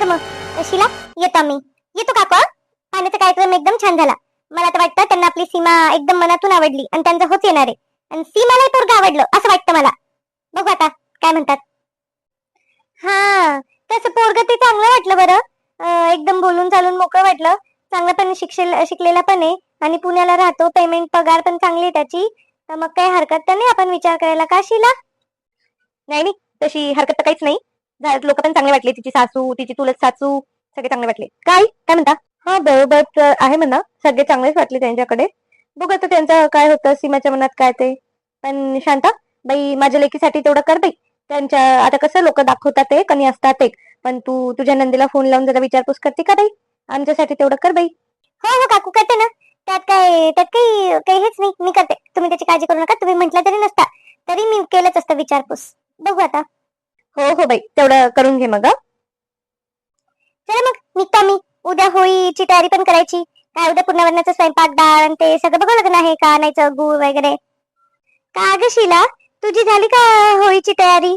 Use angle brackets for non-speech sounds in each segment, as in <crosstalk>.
तर मग. शिला येतो मी. येतो काका पाण्याचा कार्यक्रम एकदम छान झाला. मला तर वाटतं त्यांना आपली सीमा एकदम मनातून आवडली आणि त्यांचं होच येणार आहे. आणि सीमाला पोरग आवडलं असं वाटतं मला. बघू आता काय म्हणतात. हा तसं पोरग ते चांगलं वाटलं बरं. एकदम बोलून चालून मोकळं वाटलं. चांगलं पण शिक्षेल शिकलेला पण आहे. आणि पुण्याला राहतो पेमेंट पगार पण चांगली आहे त्याची. तर मग काही हरकत तर नाही आपण विचार करायला का शिला? नाही तशी हरकत तर काहीच नाही. लोक पण चांगले वाटले तिची सासू तिची तुलत सासू सगळे चांगले वाटले. काय? काय म्हणता? हा बरोबर आहे म्हणा. सगळे चांगलेच वाटले त्यांच्याकडे. बघू आता त्यांचं काय होतं सीमाच्या मनात काय ते. पण शांता बाई माझ्या लेकीसाठी तेवढं कर बाई. त्यांच्या आता कसं लोक दाखवतात एक आणि असतात एक पण तू तुझ्या नंदीला फोन लावून जरा विचारपूस करते का बाई? आमच्यासाठी तेवढं कर बाई. हो हो काकू करते ना. त्यात काय त्यात काही काही हेच नाही. मी करते. तुम्ही त्याची काळजी करू नका. तुम्ही म्हटलं तरी नसता. तरी मी केलंच असतं विचारपूस. बघू आता. हो हो बाई. तेवढं करून घे मग चला मग निघता मी. उद्या होळीची तयारी पण करायची. काय उद्या पुण्यावरणाचं स्वयंपाक डाळ आणि ते सगळं बघावं लागणार आहे का आणायचं गुळ वगैरे. का ग शिला? तुझी झाली का होळीची तयारी?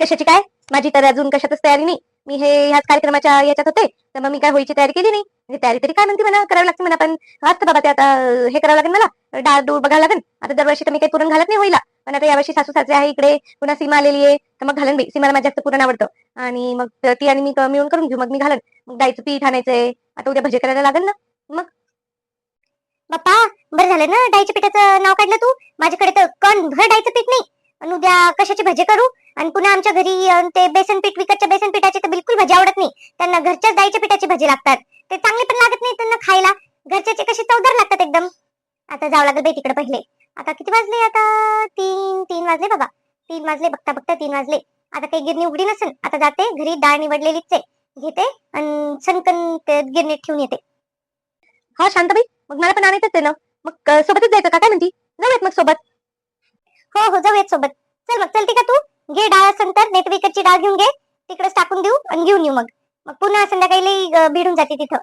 कशाची काय? माझी तर अजून कशातच तयारी नाही. मी हे ह्याच कार्यक्रमाच्या याच्यात होते. तर मग मी काय होळीची तयारी केली नाही. म्हणजे तयारी तरी काय म्हणते म्हणा करावी लागते म्हणा पण वाटतं बाबा ते आता हे करावं लागेल मला. डाळ दूळ बघावं लागेल. आता दरवर्षी तर मी काही पुरण घालत नाही होईला पण आता यावर्षी सासू सासरे आहे इकडे पुन्हा सीमा आलेली आहे तर मग घालन बाई. सीमाला माझ्या जास्त पुरण आवडतं. आणि मग ती आणि मी क- मिळून करून घेऊ. मग मी घालन. मग डाळीचं पीठ आणायचंय. आता उद्या भजे करायला लागेल ना. बाप्पा बरं झालं ना. डाळीच्या पिठाचं नाव काढलं तू? माझ्याकडे तर कण भर डाळीचं पीठ नाही. आणि उद्या कशाचे भजे करू? आणि पुन्हा आमच्या घरी अं, ते बेसन पीठ विकतच्या बेसन पिठाचे तर बिलकुल भजी आवडत नाही. त्यांना घरच्याच डाळीच्या पिठाची भजी लागतात. ते चांगले पण लागत नाही त्यांना खायला. घरच्याचे कसे चवदार लागतात एकदम. आता जावं लागेल बाई तिकडे पहिले. आता किती वाजले आता? तीन तीन वाजले बाबा. तीन वाजले बघता बघता तीन वाजले. आता काही गिरणी उघडी नसेल आता जाते घरी डाळ निवडलेलीच आहे घेते आणि सनकन ते गिरणीत ठेवून येते. हा शांताबाई मग मला पण आणायचंच आहे ना. मग सोबतच जायचं का? काय म्हणती? जाऊयात मग सोबत. हो हो जाऊयात सोबत. चल मग चलते का तू? घे डाळ असेल तर तर विकतची डाळ घेऊन घे. तिकडेच टाकून देऊ आणि घेऊन येऊ मग. मग पुन्हा संध्याकाळी भिडून जाते तिथं.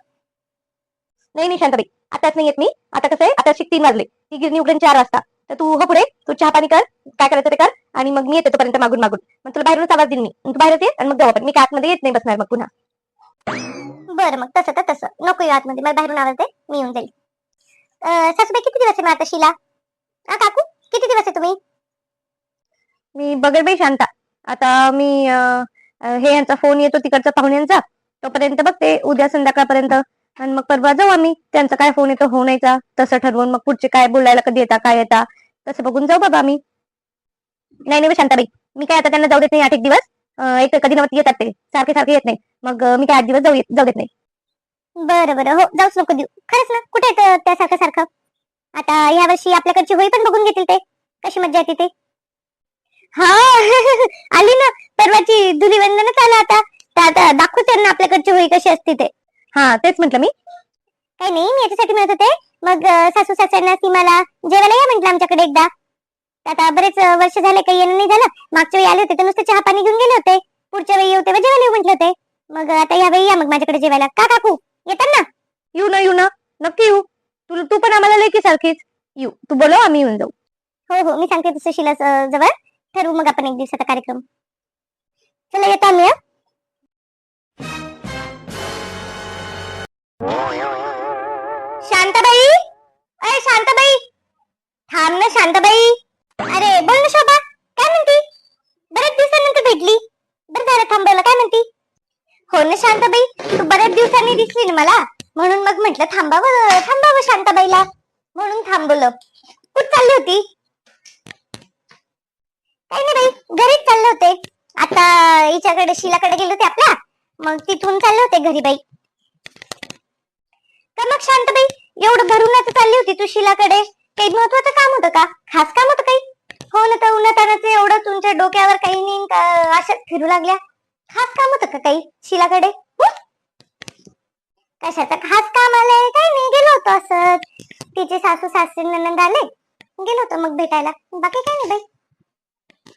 नाही नाही शांताबाई. आताच नाही येत मी. आता कसं आहे? आता शिक तीन वाजले. ती गिरणी उघडून चार वाजता. तर तू हो पुढे. तू चहा पाणी कर. काय करायचं ते कर. आणि मग मी येते तोपर्यंत मागून मागून. मग तुला बाहेरूनच आवाज देईन मी. तू बाहेरच ये आणि मग जाऊ आपण. मी काय आतमध्ये येत नाही बसणार मग पुन्हा. बरं मग तसं तर तसं. नको येऊ आतमध्ये. मला बाहेरून आवाज दे. मी येऊन जाईल. सासूबाई किती दिवस आहे मग आता शिला? हा काकू किती दिवस आहे तुम्ही? मी बघेल बाई शांता. आता मी अं, अं, हे यांचा फोन येतो तिकडचा पाहुण्यांचा. तोपर्यंत बघते. उद्या संध्याकाळपर्यंत. आणि मग परवा जाऊ आम्ही. त्यांचा काय फोन येतो हो नाहीचा. तसं ठरवून मग पुढचे काय बोलायला कधी येता काय येता. तसं बघून जाऊ बाबा आम्ही. नाही नाही बाई शांताबाई. मी काय आता त्यांना जाऊ देत नाही आठ एक दिवस. एक कधी नव्हती येतात ते. सारखे सारखे येत नाही. मग मी काय आठ दिवस जाऊ जाऊ देत नाही. बरं बरं. हो जाऊच नको देऊ. खरंच ना? कुठे येतं त्या सारखं सारखं? आता या वर्षी आपल्याकडची होळी पण बघून घेतील ते. कशी मजा येते ते. हा. <laughs> आली ना? परवाची धुलीवंदनच आलं आता. आता दाखवू त्यांना आपल्याकडची होळी कशी असते ते. हा तेच म्हटलं मी. काही नाही मी याच्यासाठी म्हणत होते. मग सासू सासऱ्यांना मला जेवायला या म्हटलं आमच्याकडे एकदा. आता बरेच वर्ष झाले काही येणं नाही झालं. मागच्या वेळी आले होते तर नुसते चहा पाणी घेऊन गेले होते. पुढच्या वेळी येऊ तेव्हा जेवायला येऊ म्हटले होते. मग आता यावेळी या मग माझ्याकडे जेवायला. का काकू? येतात ना? येऊ ना येऊ ना. नक्की येऊ. तू तू पण आम्हाला लेकी सारखीच येऊ. तू बोलव आम्ही येऊन जाऊ. हो हो. मी सांगते तसं शिला जवळ. ठरवू मग आपण एक दिवसाचा कार्यक्रम. चला येतो आम्ही शांताबाई. थांब ना शांताबाई. अरे बोल ना शोभा. काय म्हणती? बऱ्याच दिवसानंतर भेटली. बरं झालं थांबवलं. काय म्हणती? हो ना शांताबाई. तू बऱ्याच दिवसांनी दिसली ना मला. म्हणून मग म्हटलं थांबावं थांबावं शांताबाईला. म्हणून थांबवलं. कुठ चालली होती? काही नाही बाई. घरीच चालले होते. आता हिच्याकडे शिलाकडे गेले होते आपल्या. मग तिथून चालले होते घरी बाई. तर मग शांतबाई एवढं भरूनच चालली होती तू शिलाकडे काही महत्वाचं काम होतं का? खास काम होतं काही? हो ना तर उन्हातानाचं एवढं तुमच्या डोक्यावर काही नाही का अशाच फिरू लागल्या. खास काम होतं का काही? शिलाकडे? कशाचं खास काम आलंय? काय नाही गेलो होतो असं तिचे सासू सासरे ननंद आले. गेलो होतो मग भेटायला. बाकी काय नाही बाई.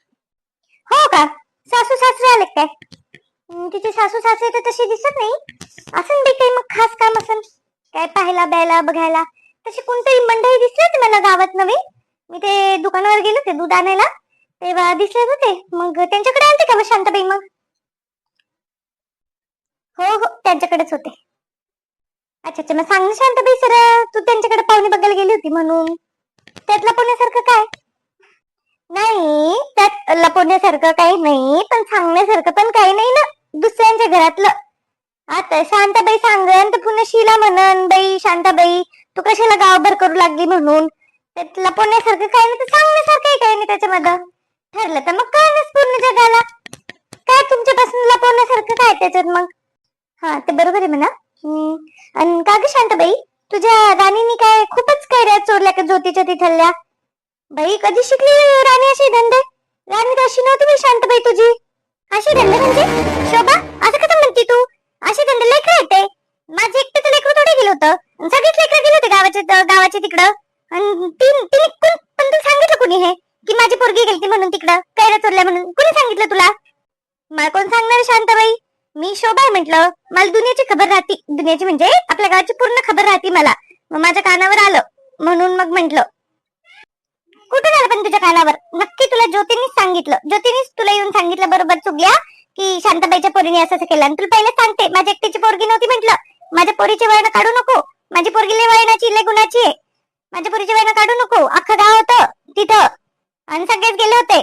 हो का? सासू सासरे आले काय? तिचे सासू सासरे तर तशी दिसत नाही. असं बी काही मग खास काम असं काय पाहायला ब्यायला बघायला? तशी कोणतरी मंडळी दिसली होती मला गावात नवी. मी ते दुकानावर गेले होते दूध आणायला. तेव्हा दिसले होते. मग त्यांच्याकडे आलते का मग शांताबाई मग? हो हो त्यांच्याकडेच होते. अच्छा अच्छा मग सांग ना शांताबाई सर तू त्यांच्याकडे पाहुणे बघायला गेली होती म्हणून. त्यात लपवण्यासारखं काय? नाही त्यात लपवण्यासारखं काही नाही पण सांगण्यासारखं पण काही नाही ना. दुसऱ्यांच्या घरातलं. आता शांताबाई सांगन तर पुन्हा शिला म्हणन बाई शांताबाई तू कशाला गावभर करू लागली म्हणून? त्यात लपवण्यासारखं काही नाही तर सांगण्यासारखं काही नाही त्याच्यामध्ये? ठरलं तर मग कळलंच पूर्ण जगाला. काय तुमच्यापासून लपवण्यासारखं काय त्याच्यात मग? हा ते बरोबर आहे म्हणा. आणि का ग शांताबाई? तुझ्या राणीनी काय खूपच कैऱ्या चोरल्या का ज्योतीच्या तिथल्या? बाई कधी शिकली राणी अशी धंदे? राणी तर अशी नव्हती बाई शांताबाई तुझी. तिकडं? कैऱ्या चोरल्या म्हणून. कुणी सांगितलं तुला? मला कोण सांगणार शांताबाई? मी शोभा आहे म्हटलं. मला दुनियाची खबर राहती. दुनियाची म्हणजे आपल्या गावाची पूर्ण खबर राहती मला. मग माझ्या कानावर आलं. म्हणून मग म्हंटल कुठून आलं पण तुझ्या कानावर? नक्की तुला ज्योतीनीच सांगितलं. ज्योतीनीच तुला येऊन सांगितलं बरोबर चुकल्या की शांताबाईच्या पोरीने असं असं केलं. आणि तुला पहिले सांगते माझ्या एकटीची पोरगी नव्हती म्हटलं. माझ्या पोरीची वळण काढू नको. माझी पोरगी लय वळणाची लय गुणाची आहे. माझ्या पोरीची वळण काढू नको. अख्खं गाव होतं तिथं. आणि सगळेच गेले होते.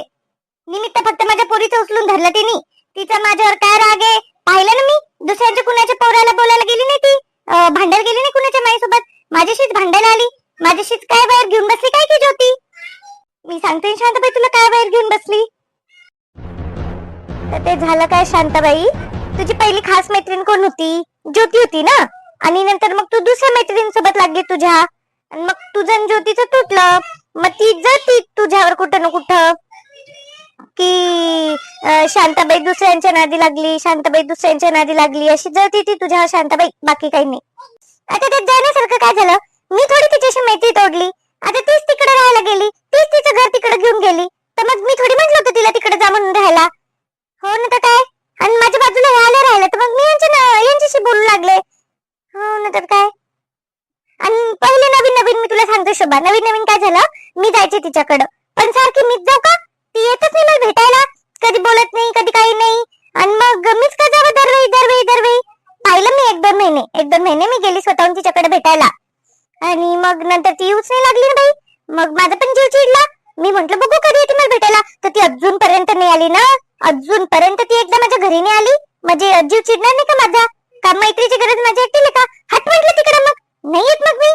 निमित्त फक्त माझ्या पोरीचं उचलून धरलं तिने. तिचा माझ्यावर काय राग आहे? पाहिलं ना मी? दुसऱ्यांच्या कुणाच्या पोराला बोलायला गेली नाही ती? भांडायला गेली नाही कुणाच्या माईसोबत? माझ्याशीच भांडायला आली? माझ्याशीच काय बाहेर घेऊन बसली काय की ज्योती? मी सांगते शांताबाई तुला काय बाहेर घेऊन बसली? तर ते झालं काय शांताबाई? तुझी पहिली खास मैत्रीण कोण होती? ज्योती होती ना? आणि नंतर मग तू दुसऱ्या मैत्रीण सोबत लागली तुझ्या. आणि मग तुझं ज्योतीचं तुटलं. मग ती जाती तुझ्यावर कुठं ना कुठं. की शांताबाई दुसऱ्यांच्या नादी लागली शांताबाई दुसऱ्यांच्या नादी लागली अशी जळती ती तुझ्यावर शांताबाई बाकी काही नाही. आता त्यात जाण्यासारखं काय झालं? मी थोडी तिच्याशी मैत्री तोडली. आता तीच तिकडे राहायला गेली तीच तिचं घर तिकडे घेऊन गेली. तर मग मी थोडी म्हटलं होतं तिला तिकडे जा म्हणून राहायला. हो ना तर काय? आणि माझ्या बाजूला राहायला राहिलं तर मग मी यांच्या ना- यांच्याशी बोलू लागले हो ना तर काय आणि पहिले नवीन नवीन मी बाबा नवीन नवीन काय झालं? मी जायचे तिच्याकडं. पण सारखी मीच जाऊ का? ती येतच नाही मला भेटायला. कधी बोलत नाही कधी काही नाही. आणि मग मीच का जावं दरवेळी दरवेळी दरवेळी? पाहिलं मी एक दोन महिने. एक दोन महिने मी गेली स्वतःहून तिच्याकडे भेटायला. आणि मग नंतर ती येऊच नाही लागली ना बाई. मग माझा पण जीव चिडला. मी म्हंटल बघू कधी येते मला भेटायला. तर ती अजूनपर्यंत नाही आली ना? अजूनपर्यंत ती एकदा माझ्या घरी नाही आली? म्हणजे जीव चिडणार नाही का माझा का मैत्रीची गरज माझ्या एकटीला का हट म्हटलं तिकडे मग नाही येत मग मी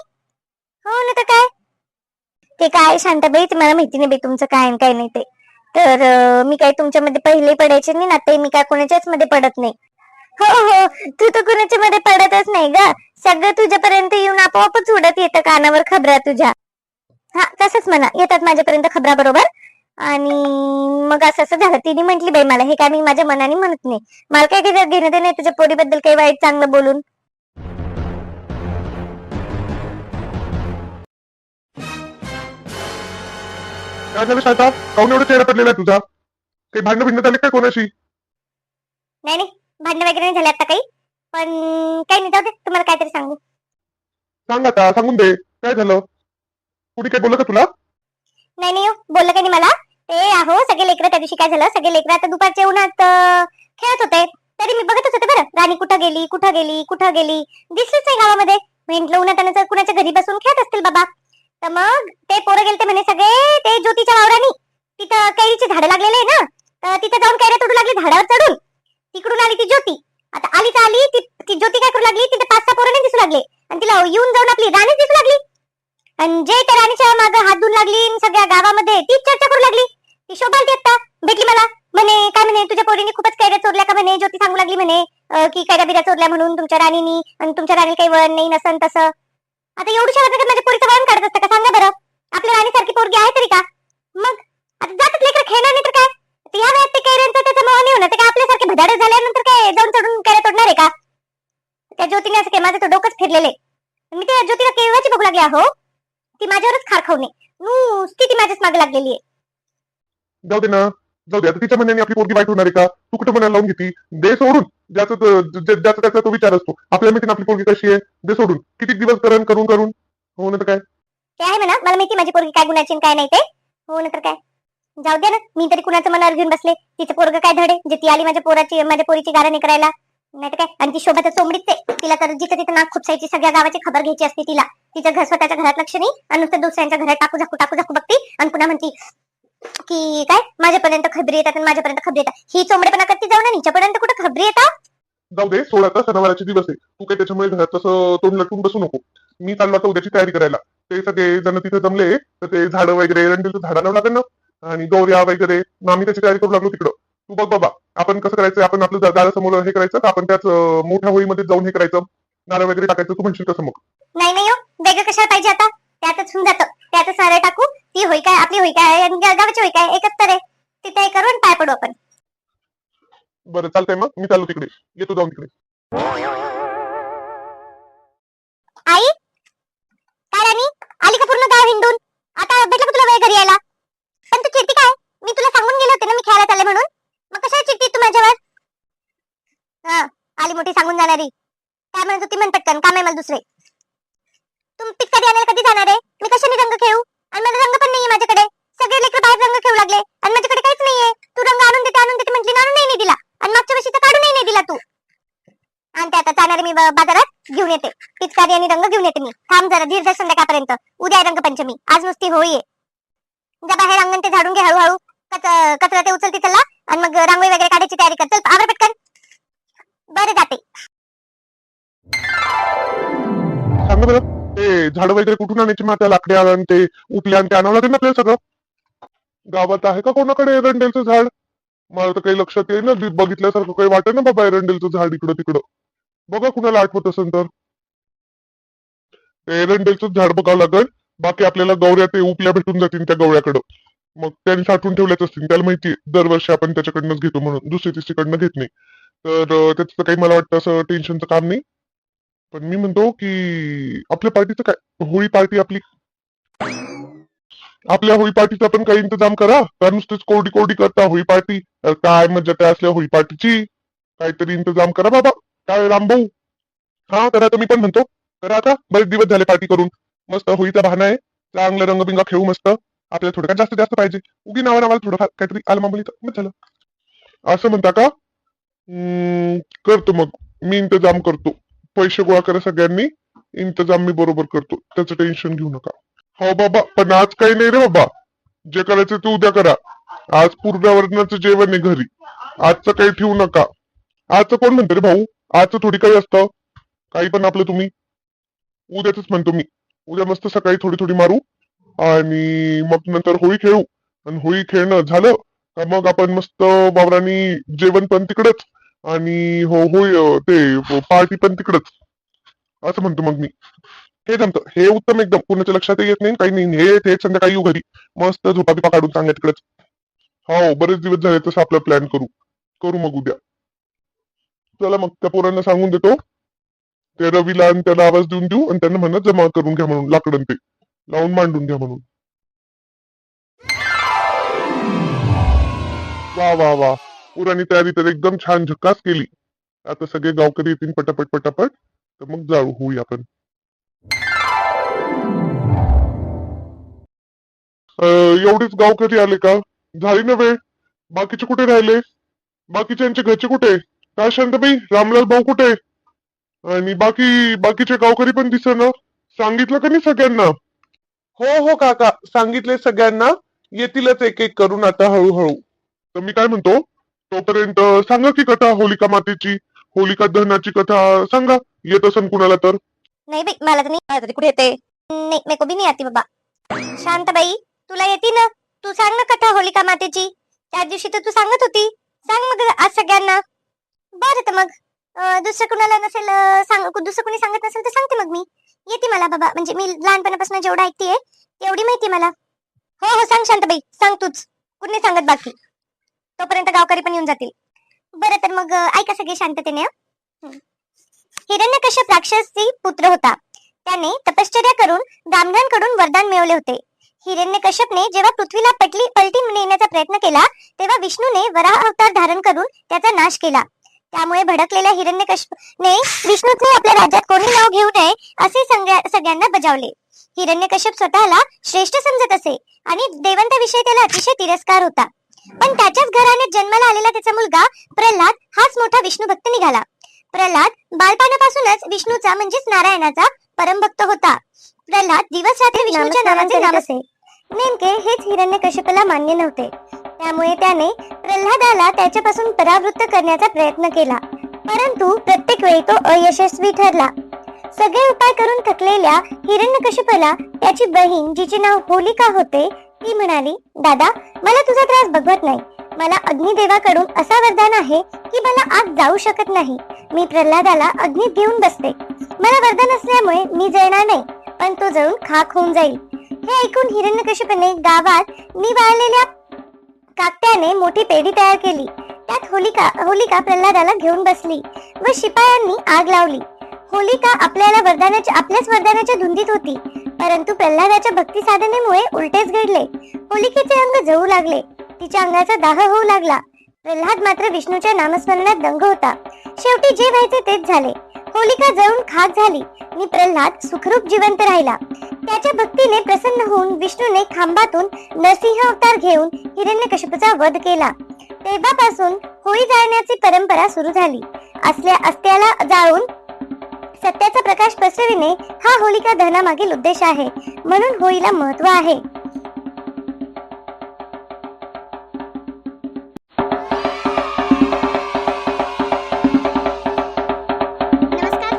हो ना तर काय ते काय शांताबाई तुम्हाला मला माहिती नाही बाई तुमचं काय आणि काय नाही ते. तर मी काय तुमच्यामध्ये पहिले पडायचे नाही ना ते मी काय कोणाच्याच मध्ये पडत नाही. हो हो तू तर कुणाच्या मध्ये पडतच नाही ग. सगळं तुझ्यापर्यंत येऊन आपोआपच उडत येतं कानावर खबरा तुझ्या. हा तसंच म्हणा येतात माझ्यापर्यंत खबरा बरोबर. आणि मग असं असं झालं. तिने म्हटली बाई मला हे काय मी माझ्या मनाने म्हणत नाही. मला काय घेणं देणं नाही तुझ्या पोरीबद्दल काही वाईट चांगलं बोलून? काय झालं शांता काऊन एवढा चेहरा पडलेला आहे तुझा काही भांडणं भिंडणं झाले काय कोणाशी? नाही नाही. भांडण वगैरे नाही झाले आता काही. पण काही नाही जाऊ दे. तुम्हाला काहीतरी सांगू. सांग आता सांगून दे. काय झालं? कुणी काय बोललं का तुला? नाही नाही हो, बोललं का नाही मला. ते आहो सगळे लेकरं त्या दिवशी काय झालं? सगळे लेकरं आता दुपारच्या उन्हात खेळत होते. तरी मी बघतच होते बरं. राणी कुठं गेली कुठं गेली कुठं गेली? दिसलीच नाही गावामध्ये. म्हटलं उन्हात कुणाच्या घरी बसून खेळत असतील बाबा? तर मग ते पोरं गेलते म्हणे सगळे ते ज्योतीच्या वावरानी तिथं कैरीची झाडं लागलेले ना तर तिथं जाऊन कैऱ्या तोडू लागली झाडावर चढून. तिकडून आली ती ज्योती. आता आली तर आली ती ज्योती काय करू लागली तिथे पाच सहा पोरं दिसू लागले. आणि तिला येऊन जाऊन आपली राणीच दिसू लागली. आणि जे त्या राणीच्या माग हात धुवून लागली सगळ्या गावामध्ये तीच चर्चा करू लागली. ती शोभालती आता भेटली मला. म्हणे काय म्हणे तुझ्या पोरीने खूपच कैऱ्या चोरल्या का म्हणे? ज्योती सांगू लागली म्हणे की कैऱ्या बिऱ्या चोरल्या म्हणून तुमच्या राणीनी आणि तुमच्या राणी काही वळण नाही नसन तसं. आता एवढी वेळात माझ्या पोरीचं वळण काढत असतं का सांगा बरं आपल्या राणीसारखी पोरगी आहे तरी का मग आता जातच लेकर खेळणार नाही तर काय आता या वेळात ते कैऱ्यांचं त्याचं मोह नाही होणार काय भदाडे झाल्यानंतर काय जाऊन चढून कैऱ्या तोडणार आहे का? त्या ज्योतीने असं काय माझं तर डोकंच फिरलेले मी त्या ज्योतीला केव्हाची बघू लागली आहो ती माझ्यावरच खार खाऊ नये. नुसती ती माझ्याच मागे लागलेली आहे. जाऊ दे ना. जाऊ दे. आता तिच्या म्हणण्याने आपली पोरगी वाईट होणार आहे का? तू कुठं म्हणायला लावून घेती? दे सोडून. ज्याचं ज्याचा त्याचा तो विचार असतो. आपल्या माहिती ना आपली पोरगी कशी आहे? दे सोडून. किती दिवस करण करून करून? हो ना तर काय? ते आहे म्हणा. मला माहिती माझी पोरगी काय गुणाची आणि काय नाही ते. हो ना तर काय? जाऊ दे ना मी तरी कुणाचं मनावर घेऊन बसले. तिचं पोरग काय धडे जे ती आली माझ्या पोराची माझ्या पोरीची गारा करायला नाही तर काय? आणि ती शोभा तर चोंबडीच ते तिला तर जिथं तिथं नाक खुपसायची सगळ्या गावाची खबर घ्यायची असते तिला. तिचं घर स्वतःच्या घरात लक्ष नाही आणि नुसतं दुसऱ्यांच्या घरात टाकू झाकू टाकू झाकू बघते आणि पुन्हा म्हणती की काय? माझ्यापर्यंत खबरी येतात आणि माझ्यापर्यंत खबरी येतात. ही चोंबडेपणा करते जाऊ ना हिच्यापर्यंत कुठं खबरी येतात जाऊ दे सोळा आता सणावाराचे दिवस आहे. तू काही त्याच्यामुळे घरात तसं तोंड लटून बसू नको. मी चाललो आता उद्याची तयारी करायला. ते सगळे जण तिथे जमले तर ते झाडं वगैरे एरंडीचं झाड आणावं लागेल ना. आणि गौऱ्या वगैरे मग आम्ही त्याची तयारी करू लागलो तिकडं. तू बघ बाबा आपण कसं करायचं आपण आपलं दा- दारासमोर हे करायचं का आपण त्याच मोठ्या होळीमध्ये जाऊन हे करायचं. नारळ वगैरे टाकायचं तू म्हणशील कसं मग. नाही नाही हो वेगळं कशाला पाहिजे आता? त्यातच होऊन जातं. त्यातच सारे टाकू ती होई काय आपली होई काय गावाची होई काय एकच तर आहे. तिथे करून पाय पडू आपण. बरं चालतंय मग. मी चाललो तिकडे. येतो जाऊन तिकडे. आई? काय राणी? आली का पूर्ण गाव हिंडून? आता भेटलं का तुला वेळ घरी यायला पण तू चिडती काय मी तुला सांगून गेले होते ना मी खेळायला चालले म्हणून मग कशाला चिडती तू माझ्यावर हा आली मोठी सांगून जाणारी. काय म्हणत होती म्हण पटकन काम आहे मला दुसरे. तुम्ही कधी आणायला कधी जाणार आहे? मी कशाने रंग खेळू? आणि मला रंग पण नाहीये माझ्याकडे. सगळे लेकर बाहेर रंग खेळू लागले. आणि माझ्याकडे काहीच नाहीये. तू रंग आणून देते आणून देते म्हटली आणून नाही दिला. आणि मागच्या वर्षी तर काढून नाही दिला तू. आणि ते आता जाणार मी बाजारात घेऊन येते. पिचकारी आणि रंग घेऊन येते मी. थांब जरा धीर धर संध्याकाळपर्यंत. उद्या आहे रंगपंचमी. आज नुसती होळी आहे. जा बाहेर अंगण ते झाडून घे हळूहळू. कचरा ते उचल तिथला. आणि मग रांगोळी वगैरे काढायची तयारी कर. चल आवर पटकन. बरं जाते. सांग बरं. ते झाड वगैरे कुठून आणायची? मग त्या लाकडी आणि ते उठल्या आणि ते आणावं लागेल ना आपल्याला सगळं? गावात आहे का कोणाकडे एरंडेलचं झाड? मला तर काही लक्षात येईल ना बघितल्यासारखं काही वाटत ना बाबा एरंडेलचं झाड इकडं तिकडं. बघा कुणाला आठवत असेल तर. ते एरंडेलचं झाड बघावं लागेल. बाकी आपल्याला गौऱ्या ते उपल्या भेटून जातील त्या गवळ्याकडं मग त्यांनी साठवून ठेवल्याच असतील. त्याला माहिती दरवर्षी आपण त्याच्याकडनंच घेतो म्हणून. दुसरी तिसरीकडनं घेत नाही. तर त्याचं काही मला वाटतं असं टेन्शनचं काम नाही. पण मी म्हणतो की आपल्या पार्टीचं काय होळी पार्टी आपली. आपल्या होळी पार्टीचा पण काही इंतजाम करा. का नुसतेच कोरडी कोरडी करता होळी पार्टी काय मजा त्या असल्या होळी पार्टीची काहीतरी इंतजाम करा बाबा. काय रामभाऊ हा करा तर मी पण म्हणतो. करा आता बरेच दिवस झाले पार्टी करून. मस्त होळीचा भान आहे. चांगलं रंगबिंगा खेळू मस्त. आपल्याला थोडं जास्त जास्त पाहिजे. उगी नावा नावाला थोडंफार काहीतरी आलं मामूली मग झालं. असं म्हणता का? हम्म, करतो मग. मी इंतजाम करतो. पैसे गोळा करा सगळ्यांनी. इंतजाम मी बरोबर करतो. त्याचं टेन्शन घेऊ नका. हो बाबा पण आज काही नाही रे बाबा. जे करायचं ते उद्या करा. आज पूर्णावरणाचं जेवण आहे घरी. आजचं काही ठेवू नका. आजचं कोण म्हणतं रे भाऊ? आजचं थोडी काही असतं. काही पण आपलं तुम्ही. उद्याच म्हणतो मी. उद्या मस्त सकाळी थोडी थोडी मारू. आणि मग नंतर होळी खेळू. आणि होळी खेळणं झालं का मग आपण मस्त वावरानी जेवण पण तिकडच. आणि हो होय ते पार्टी पण तिकडच. असं म्हणतो मग मी. हे जमतं. हे उत्तम एकदम. कोणाच्या लक्षात येत नाही काही नाही. हे ते संध्याकाळी येऊ घरी. मस्त झोपा बिपा काढून सांगा तिकडच. हो बरेच दिवस झाले तसं आपला प्लॅन करू. करू मग उद्या. चला मग त्या पोरांना सांगून देतो. ते रवीला आणि त्याला आवाज देऊन देऊ आणि त्यांना म्हणत जमा करून घ्या म्हणून लाकडं ते. लावून मांडून घ्या म्हणून. वा वा वा. पुराणी तयारी तर एकदम छान झकास केली. आता सगळे गावकरी येतील पटापट पटापट? तर मग जाऊ होऊया आपण. एवढेच गावकरी आले का? झाली ना वेळ. बाकीचे कुठे राहिले? बाकीच्यांचे घरचे कुठे? काय शांतबाई? रामलाल भाऊ कुठे? आणि बाकी बाकीचे गावकरी पण दिसेना. सांगितलं का नाही सगळ्यांना? हो हो काका. सांगितले सगळ्यांना. येतीलच एक एक करून आता हळूहळू. तर मी काय म्हणतो? तोपर्यंत सांगा की कथा होलिका मातेची होलिका दहनाची कथा सांगा. येत असन कुणाला तर. नाही बाई मला तर नाही कुठे येते. नाही मेको बी नाही आती बाबा. शांताबाई तुला येते ना? तू सांग ना कथा होलिका मातेची. त्या दिवशी तर तू सांगत होती. सांग मग आज सगळ्यांना. बरं तर मग. अं, दुसरं कुणाला नसेल अं, सांग दुसरं कुणी सांगत नसेल तर सांगते मग मी. येते मला बाबा. म्हणजे मी लहानपणापासून जेवढं ऐकतेय तेवढी माहिती मला. हो हो सांग शांताबाई. सांग तूच. कुणी सांगत बाकी. तोपर्यंत गावकरी पण येऊन जातील. बरं तर मग ऐका सगळे शांततेने हिरण्य कश्यप राक्षसी पुत्र होता. त्याने तपश्चर्या करून ब्राह्मणांकडून वरदान मिळवले होते. हिरण्यकश्यपने जेव्हा पृथ्वीला पटली पलटी नेण्याचा प्रयत्न केला तेव्हा विष्णूने वराह अवतार धारण करून त्याचा नाश केला. त्यामुळे भडकलेल्या हिरण्यकश्यपने विष्णूचे आपल्या राज्यात कोणी नाव घेऊ नये असे सगळ्या- सगळ्यांना बजावले. हिरण्यकश्यप स्वतःला श्रेष्ठ समजत असे आणि देवंताविषयी त्याला अतिशय तिरस्कार होता. पण त्याच्याच घराने जन्माला आलेला त्याचा मुलगा प्रल्हाद हाच मोठा विष्णू भक्त निघाला. प्रल्हाद बालपणापासूनच विष्णूचा म्हणजेच नारायणाचा परमभक्त होता. प्रल्हाद दिवस रात्री विष्णूच्या नावाचे नाम असे. नेमके हेच हिरण्यकश्यपाला मान्य नव्हते. त्यामुळे त्याने प्रल्हादाला त्याच्यापासून परावृत्त करण्याचा प्रयत्न केला. परंतु प्रत्येक वेळी तो अयशस्वी ठरला. सगळे उपाय करून थकलेल्या हिरण्यकश्यपाला त्याची बहीण जिचे नाव होलिका होते ती म्हणाली दादा मला तुझा त्रास बघवत नाही. मला अग्निदेवाकडून असा वरदान आहे की मला आग जाऊ शकत नाही. मी प्रल्हादाला अग्नीत घेऊन बसते. मला वरदान असल्यामुळे मी जळणार नाही पण तो जळून खाक होऊन जाईल. हे ऐकून हिरण्यकशिपने गावात निवाळलेल्या काकट्याने मोठी पेढी तयार केली. त्यात होलिका होलिका प्रल्हादाला घेऊन बसली व शिपायांनी आग लावली. होलिका आपल्याला वरदानाच्या आपल्याच वरदानाच्या धुंदीत होती. परंतु प्रल्हादाच्या भक्ती साधनेमुळे उलटेच घडले. होलिकेचे अंग जळू लागले. तिच्या अंगाचा दाह होऊ लागला. प्रल्हाद मात्र विष्णूच्या नामस्मरणात दंग होता. शेवटी जे व्हायचे तेच झाले. होलिका जळून खाक झाली. आणि प्रल्हाद सुखरूप जिवंत राहिला. त्याच्या भक्तीने प्रसन्न होऊन विष्णूने खांबातून नरसिंह अवतार घेऊन हिरण्यकश्यपाचा वध केला. तेव्हापासून होळी जाळण्याची परंपरा सुरू झाली. असल्या अस्त्याला जाळून सत्याचा प्रकाश पसरविणे हा होलिका दहनामागील उद्देश आहे. म्हणून होळीला महत्त्व आहे. नमस्कार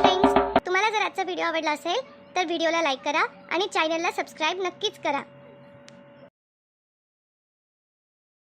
तुम्हाला जर व्हिडिओ आवडला असेल तर व्हिडिओला लाईक करा आणि चॅनलला सबस्क्राईब नक्कीच करा.